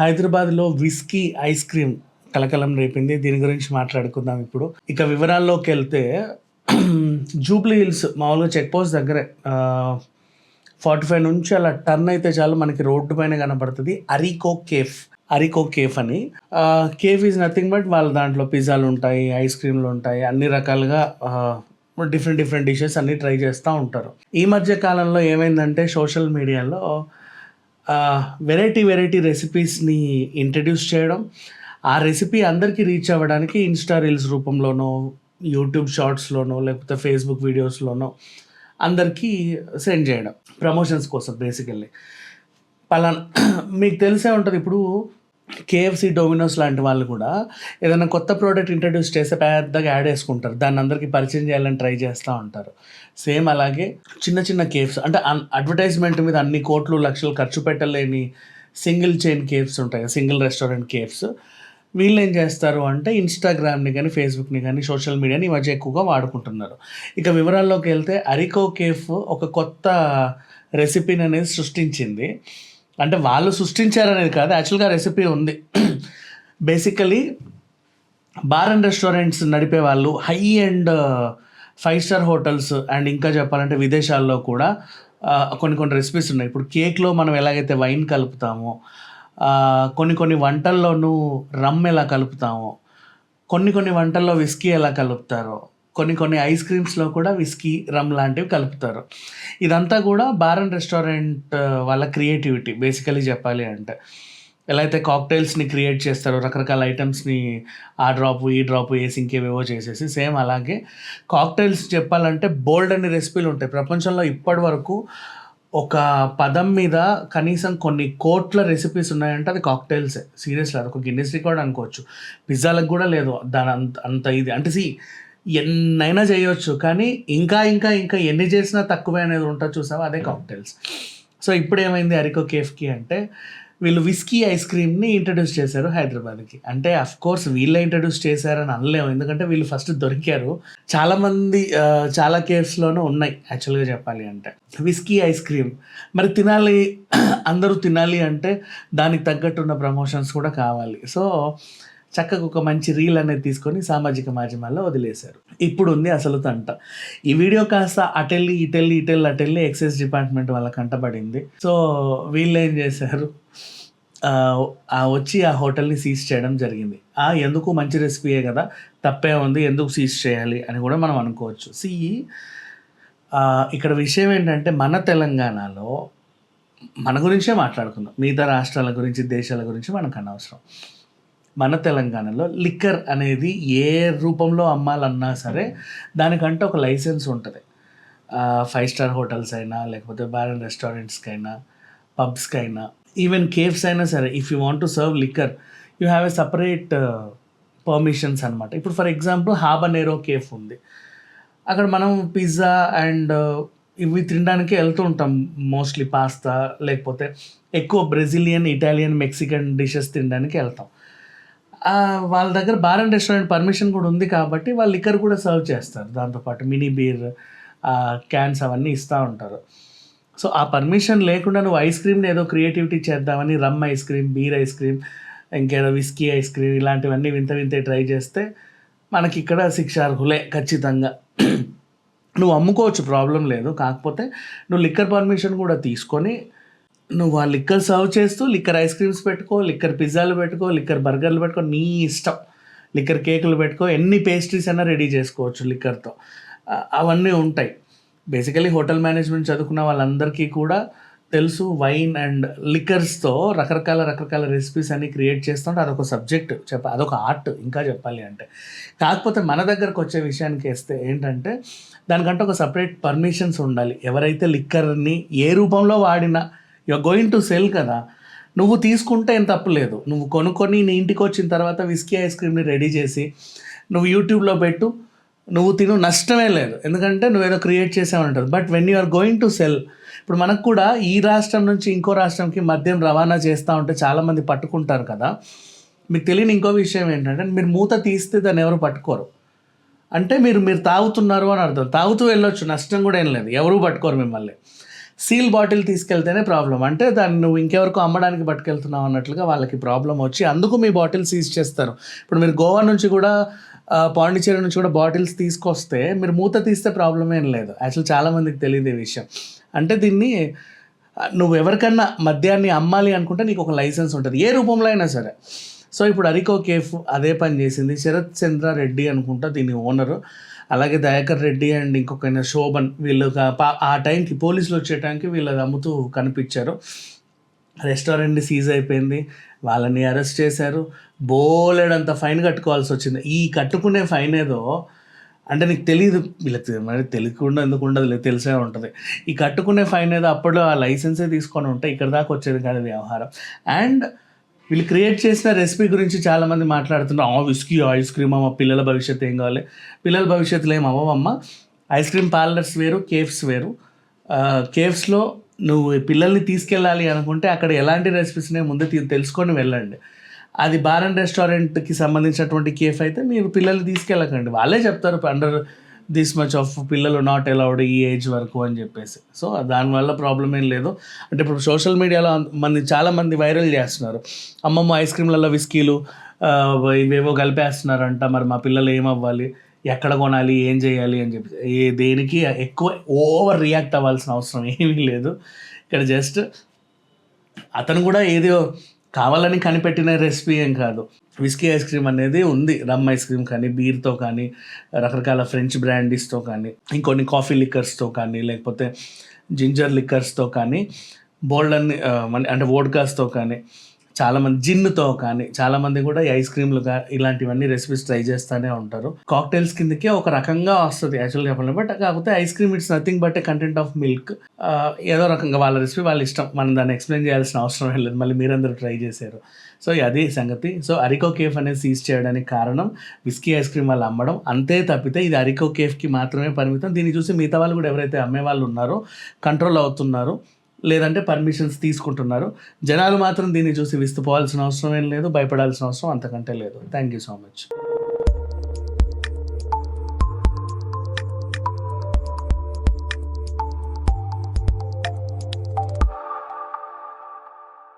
హైదరాబాద్లో whisky ice cream కలకలం రేపింది. దీని గురించి మాట్లాడుకుందాం ఇప్పుడు. ఇక వివరాల్లోకి వెళ్తే జూబ్లీ హిల్స్ మామూలుగా చెక్ పోస్ట్ దగ్గరే ఫార్టీ ఫైవ్ నుంచి అలా టర్న్ అయితే చాలు మనకి రోడ్డు పైన కనపడుతుంది అరికో కేఫ్ అరికో కేఫ్ అని. కేఫ్ ఈజ్ నథింగ్ బట్ వాళ్ళ దాంట్లో పిజ్జాలు ఉంటాయి ఐస్ క్రీమ్లు ఉంటాయి అన్ని రకాలుగా డిఫరెంట్ డిఫరెంట్ డిషెస్ అన్ని ట్రై చేస్తూ ఉంటారు. ఈ మధ్య కాలంలో ఏమైందంటే సోషల్ మీడియాలో వెరైటీ వెరైటీ రెసిపీస్ని ఇంట్రడ్యూస్ చేయడం. ఆ రెసిపీ అందరికీ రీచ్ అవ్వడానికి ఇన్స్టా రీల్స్ రూపంలోనో యూట్యూబ్ షార్ట్స్లోనో లేకపోతే ఫేస్బుక్ వీడియోస్లోనో అందరికీ సెండ్ చేయడం. ప్రమోషన్స్ కోసం బేసికల్లీ పలానా మీకు తెలిసే ఉంటుంది ఇప్పుడు కేఎఫ్సి డొమినోస్ లాంటి వాళ్ళు కూడా ఏదైనా కొత్త ప్రోడక్ట్ ఇంట్రడ్యూస్ చేస్తే పెద్దగా యాడ్ వేసుకుంటారు దాన్ని అందరికీ పరిచయం చేయాలని ట్రై చేస్తూ ఉంటారు. సేమ్ అలాగే చిన్న చిన్న కేఫ్స్ అంటే అడ్వర్టైజ్మెంట్ మీద అన్ని కోట్లు లక్షలు ఖర్చు పెట్టలేని సింగిల్ చైన్ కేఫ్స్ ఉంటాయి సింగిల్ రెస్టారెంట్ కేఫ్స్ వీళ్ళు ఏం చేస్తారు అంటే ఇన్స్టాగ్రామ్ని కానీ ఫేస్బుక్ని కానీ సోషల్ మీడియాని ఈ మధ్య ఎక్కువగా వాడుకుంటున్నారు. ఇక వివరాల్లోకి వెళ్తే అరికో కేఫ్ ఒక కొత్త రెసిపీని అనేది సృష్టించింది. అంటే వాళ్ళు సృష్టించారనేది కాదు యాక్చువల్గా రెసిపీ ఉంది. బేసికలీ బార్ అండ్ రెస్టారెంట్స్ నడిపే వాళ్ళు high and five star hotels and ఇంకా చెప్పాలంటే విదేశాల్లో కూడా uh, కొన్ని కొన్ని రెసిపీస్ ఉన్నాయి. ఇప్పుడు కేక్లో మనం ఎలాగైతే వైన్ కలుపుతామో uh, కొన్ని కొన్ని వంటల్లోనూ రమ్ ఎలా కలుపుతామో కొన్ని కొన్ని వంటల్లో విస్కీ ఎలా కలుపుతారో కొన్ని కొన్ని ఐస్ క్రీమ్స్లో కూడా విస్కీ రమ్ లాంటివి కలుపుతారు. ఇదంతా కూడా బార్ అండ్ రెస్టారెంట్ వాళ్ళ క్రియేటివిటీ బేసికలీ చెప్పాలి అంటే. ఎలా అయితే కాక్టైల్స్ని క్రియేట్ చేస్తారో రకరకాల ఐటమ్స్ని ఆ డ్రాప్ ఈ డ్రాప్ వేసి ఇంకేవేవో చేసేసి సేమ్ అలాగే కాక్టైల్స్ చెప్పాలంటే బోల్డ్ అనే రెసిపీలు ఉంటాయి. ప్రపంచంలో ఇప్పటి వరకు ఒక పదం మీద కనీసం కొన్ని కోట్ల రెసిపీస్ ఉన్నాయంటే అది కాక్టైల్సే సీరియస్లీ అది ఒక గిన్నెస్ రికార్డ్ అనుకోవచ్చు. పిజ్జాలకు కూడా లేదు. దాని అంత అంత ఇది. అంటే సి ఎన్నైనా చేయొచ్చు కానీ ఇంకా ఇంకా ఇంకా ఎన్ని చేసినా తక్కువే అనేది ఉంటుంది చూసావా? అదే కాక్టైల్స్ సో ఇప్పుడు ఏమైంది అరికో కేఫ్కి అంటే వీళ్ళు విస్కీ ఐస్ క్రీమ్ని ఇంట్రడ్యూస్ చేశారు హైదరాబాద్కి. అంటే అఫ్ కోర్స్ వీళ్ళే ఇంట్రడ్యూస్ చేశారని అనలేము. ఎందుకంటే వీళ్ళు ఫస్ట్ దొరికారు. చాలామంది చాలా కేఫ్స్లోనూ ఉన్నాయి యాక్చువల్గా చెప్పాలి అంటే. Whisky ice cream. మరి తినాలి అందరూ తినాలి అంటే దానికి తగ్గట్టున్న ప్రమోషన్స్ కూడా కావాలి. సో చక్కగా ఒక మంచి రీల్ అనేది తీసుకొని సామాజిక మాధ్యమాల్లో వదిలేశారు. ఇప్పుడు ఉంది అసలు తంట. ఈ వీడియో కాస్త అటెల్లి ఇటెల్లి ఇటెల్ అటెల్లి ఎక్సైజ్ డిపార్ట్మెంట్ వాళ్ళ కంటపడింది. సో వీళ్ళు ఏం చేశారు? ఆ, ఆ వచ్చి ఆ హోటల్ని సీజ్ చేయడం జరిగింది. ఆ ఎందుకు మంచి రెసిపీయే కదా తప్పే ఉంది ఎందుకు సీజ్ చేయాలి అని కూడా మనం అనుకోవచ్చు. సి ఇక్కడ విషయం ఏంటంటే మన తెలంగాణలో మన గురించే మాట్లాడుకుందాం. మిగతా రాష్ట్రాల గురించి దేశాల గురించి మనకు అనవసరం. మన తెలంగాణలో లిక్కర్ అనేది ఏ రూపంలో అమ్మాలన్నా సరే దానికంటే ఒక లైసెన్స్ ఉంటుంది. ఫైవ్ స్టార్ హోటల్స్ అయినా లేకపోతే బార్ అండ్ రెస్టారెంట్స్కి అయినా పబ్స్కి అయినా ఈవెన్ కేఫ్స్ అయినా సరే if you want to serve liquor you have a separate permissions అనమాట ఇప్పుడు ఫర్ ఎగ్జాంపుల్ హాబనేరో కేఫ్ ఉంది. అక్కడ మనం పిజ్జా అండ్ ఇవి తినడానికి వెళ్తూ ఉంటాం మోస్ట్లీ పాస్తా లేకపోతే ఎక్కువ బ్రెజిలియన్ ఇటాలియన్ మెక్సికన్ డిషెస్ తినడానికి వెళ్తాం. వాళ్ళ దగ్గర బార్ అండ్ రెస్టారెంట్ పర్మిషన్ కూడా ఉంది కాబట్టి వాళ్ళు లిక్కర్ కూడా సర్వ్ చేస్తారు. దాంతోపాటు మినీ బీర్ క్యాన్స్ అవన్నీ ఇస్తూ ఉంటారు. సో ఆ పర్మిషన్ లేకుండా నువ్వు ఐస్ క్రీమ్ని ఏదో క్రియేటివిటీ చేద్దామని rum ice cream beer ice cream ఇంకేదో విస్కీ ఐస్ క్రీమ్ ఇలాంటివన్నీ వింత వింత ట్రై చేస్తే మనకి ఇక్కడ శిక్ష అర్హులే ఖచ్చితంగా. నువ్వు అమ్ముకోవచ్చు ప్రాబ్లం లేదు. కాకపోతే నువ్వు లిక్కర్ పర్మిషన్ కూడా తీసుకొని నువ్వు ఆ లిక్కర్ సర్వ్ చేస్తూ లిక్కర్ ఐస్ క్రీమ్స్ పెట్టుకో లిక్కర్ పిజ్జాలు పెట్టుకో లిక్కర్ బర్గర్లు పెట్టుకో నీ ఇష్టం. లిక్కర్ కేకులు పెట్టుకో ఎన్ని పేస్ట్రీస్ అయినా రెడీ చేసుకోవచ్చు లిక్కర్తో. అవన్నీ ఉంటాయి. బేసికలీ హోటల్ మేనేజ్మెంట్ చదువుకున్న వాళ్ళందరికీ కూడా తెలుసు వైన్ అండ్ లిక్కర్స్తో రకరకాల రకరకాల రెసిపీస్ అన్ని క్రియేట్ చేస్తుంటే అదొక సబ్జెక్ట్. చెప్ప అదొక ఆర్ట్ ఇంకా చెప్పాలి అంటే. కాకపోతే మన దగ్గరకు వచ్చే విషయానికి వస్తే ఏంటంటే దానికంటే ఒక సపరేట్ పర్మిషన్స్ ఉండాలి. ఎవరైతే లిక్కర్ని ఏ రూపంలో వాడినా ఆర్ గోయింగ్ టు సెల్ కదా. నువ్వు తీసుకుంటే ఏం తప్పలేదు నువ్వు కొనుక్కొని నీ ఇంటికి వచ్చిన తర్వాత విస్కీ ఐస్ క్రీమ్ని రెడీ చేసి నువ్వు యూట్యూబ్లో పెట్టు నువ్వు తిను నష్టమే లేదు. ఎందుకంటే నువ్వేదో create చేసావంటారు but when you are going to sell ఇప్పుడు మనకు కూడా ఈ రాష్ట్రం నుంచి ఇంకో రాష్ట్రంకి మద్యం రవాణా చేస్తూ ఉంటే చాలామంది పట్టుకుంటారు కదా. మీకు తెలియని ఇంకో విషయం ఏంటంటే మీరు మూత తీస్తే దాన్ని ఎవరు పట్టుకోరు. అంటే మీరు మీరు తాగుతున్నారు అని అర్థం. తాగుతూ వెళ్ళొచ్చు నష్టం కూడా ఏం లేదు. ఎవరు పట్టుకోరు మిమ్మల్ని. సీల్ బాటిల్ తీసుకెళ్తేనే ప్రాబ్లం. అంటే దాన్ని నువ్వు ఇంకెవరికో అమ్మడానికి పట్టుకెళ్తున్నావు అన్నట్లుగా వాళ్ళకి ప్రాబ్లం వచ్చి అందుకు మీ బాటిల్ సీజ్ చేస్తారు. ఇప్పుడు మీరు గోవా నుంచి కూడా పాండిచేరి నుంచి కూడా బాటిల్స్ తీసుకొస్తే మీరు మూత తీస్తే ప్రాబ్లం ఏం లేదు. యాక్చువల్ చాలామందికి తెలియదు ఈ విషయం. అంటే దీన్ని నువ్వు ఎవరికన్నా మద్యాన్ని అమ్మాలి అనుకుంటే నీకు ఒక లైసెన్స్ ఉంటుంది. ఏ రూపంలో అయినా సరే. సో ఇప్పుడు అరికో కేఫ్ అదే పని చేసింది. శరత్ చంద్ర రెడ్డి అనుకుంటా దీని ఓనరు. అలాగే దయాకర్ రెడ్డి అండ్ ఇంకొక శోభన్ వీళ్ళు పా- ఆ టైంకి పోలీసులు వచ్చే టైంకి వీళ్ళు అమ్ముతూ కనిపించారు. రెస్టారెంట్ సీజ్ అయిపోయింది. వాళ్ళని అరెస్ట్ చేశారు. బోలెడంత ఫైన్ కట్టుకోవాల్సి వచ్చింది. ఈ కట్టుకునే ఫైన్ ఏదో అంటే నీకు తెలియదు వీళ్ళకి మరి తెలియకుండా ఎందుకు ఉండదు? లేదు తెలిసే ఉంటుంది. ఈ కట్టుకునే ఫైన్ ఏదో అప్పుడు ఆ లైసెన్సే తీసుకొని ఉంటే ఇక్కడ దాకా వచ్చేది కాదు వ్యవహారం. అండ్ వీళ్ళు క్రియేట్ చేసిన రెసిపీ గురించి చాలామంది మాట్లాడుతున్నారు ఆ విస్కీ ఐస్ క్రీమ్ అమ్మ పిల్లల భవిష్యత్తు ఏం కావాలి? పిల్లల భవిష్యత్తులో ఏం అవ్వవమ్మ ఐస్ క్రీమ్ పార్లర్స్ వేరు కేఫ్స్ వేరు. కేఫ్స్లో నువ్వు పిల్లల్ని తీసుకెళ్ళాలి అనుకుంటే అక్కడ ఎలాంటి రెసిపీస్నే ముందే తెలుసుకొని వెళ్ళండి. అది బార్ అండ్ రెస్టారెంట్కి సంబంధించినటువంటి కేఫ్ అయితే మీరు పిల్లల్ని తీసుకెళ్ళకండి. వాళ్ళే చెప్తారు అండర్ దిస్ మచ్ ఆఫ్ పిల్లలు నాట్ అలౌడ్ ఈ ఏజ్ వరకు అని చెప్పేసి. సో దానివల్ల ప్రాబ్లం ఏం లేదు. అంటే ఇప్పుడు సోషల్ మీడియాలో మంది చాలామంది వైరల్ చేస్తున్నారు. అమ్మమ్మ ఐస్ క్రీమ్లలో విస్కీలు ఇవేవో కలిపేస్తున్నారంట. మరి మా పిల్లలు ఏమవ్వాలి? ఎక్కడ కొనాలి? ఏం చేయాలి? అని చెప్పి. ఏ దేనికి? ఎక్కువ ఓవర్ రియాక్ట్ అవ్వాల్సిన అవసరం ఏమీ లేదు. ఇక్కడ జస్ట్ అతను కూడా ఏదో కావాలని కనిపెట్టిన రెసిపీ ఏం కాదు. విస్కీ ఐస్ క్రీమ్ అనేది ఉంది. రమ్ ఐస్ క్రీమ్ కానీ బీర్తో కానీ రకరకాల ఫ్రెంచ్ బ్రాండీస్తో కానీ ఇంకొన్ని కాఫీ లిక్కర్స్తో కానీ లేకపోతే జింజర్ లిక్కర్స్తో కానీ బోల్డ్ అన్ని అంటే వోడ్కాస్తో కానీ చాలామంది జిన్తో కానీ చాలామంది కూడా ఐస్ క్రీమ్లు ఇలాంటివన్నీ రెసిపీస్ ట్రై చేస్తూనే ఉంటారు. కాక్టైల్స్ కిందకే ఒక రకంగా వస్తుంది యాక్చువల్గా చెప్పాలి బట్ కాకపోతే ice cream it's nothing but a content of milk ఏదో రకంగా వాళ్ళ రెసిపీ వాళ్ళ ఇష్టం. మనం దాన్ని ఎక్స్ప్లెయిన్ చేయాల్సిన అవసరం ఏం లేదు. మళ్ళీ మీరందరూ ట్రై చేశారు. సో అది సంగతి. సో అరికో కేఫ్ అనేది సీజ్ చేయడానికి కారణం విస్కీ ఐస్ క్రీమ్ వాళ్ళు అమ్మడం. అంతే తప్పితే ఇది అరికో కేఫ్కి మాత్రమే పరిమితం. దీన్ని చూసి మిగతా వాళ్ళు కూడా ఎవరైతే అమ్మే వాళ్ళు ఉన్నారో కంట్రోల్ అవుతున్నారు లేదంటే పర్మిషన్స్ తీసుకుంటున్నారు జనాలు మాత్రం దీన్ని చూసి విస్తుపోవాల్సిన అవసరం ఏం లేదు భయపడాల్సిన అవసరం అంతకంటే లేదు. Thank you so much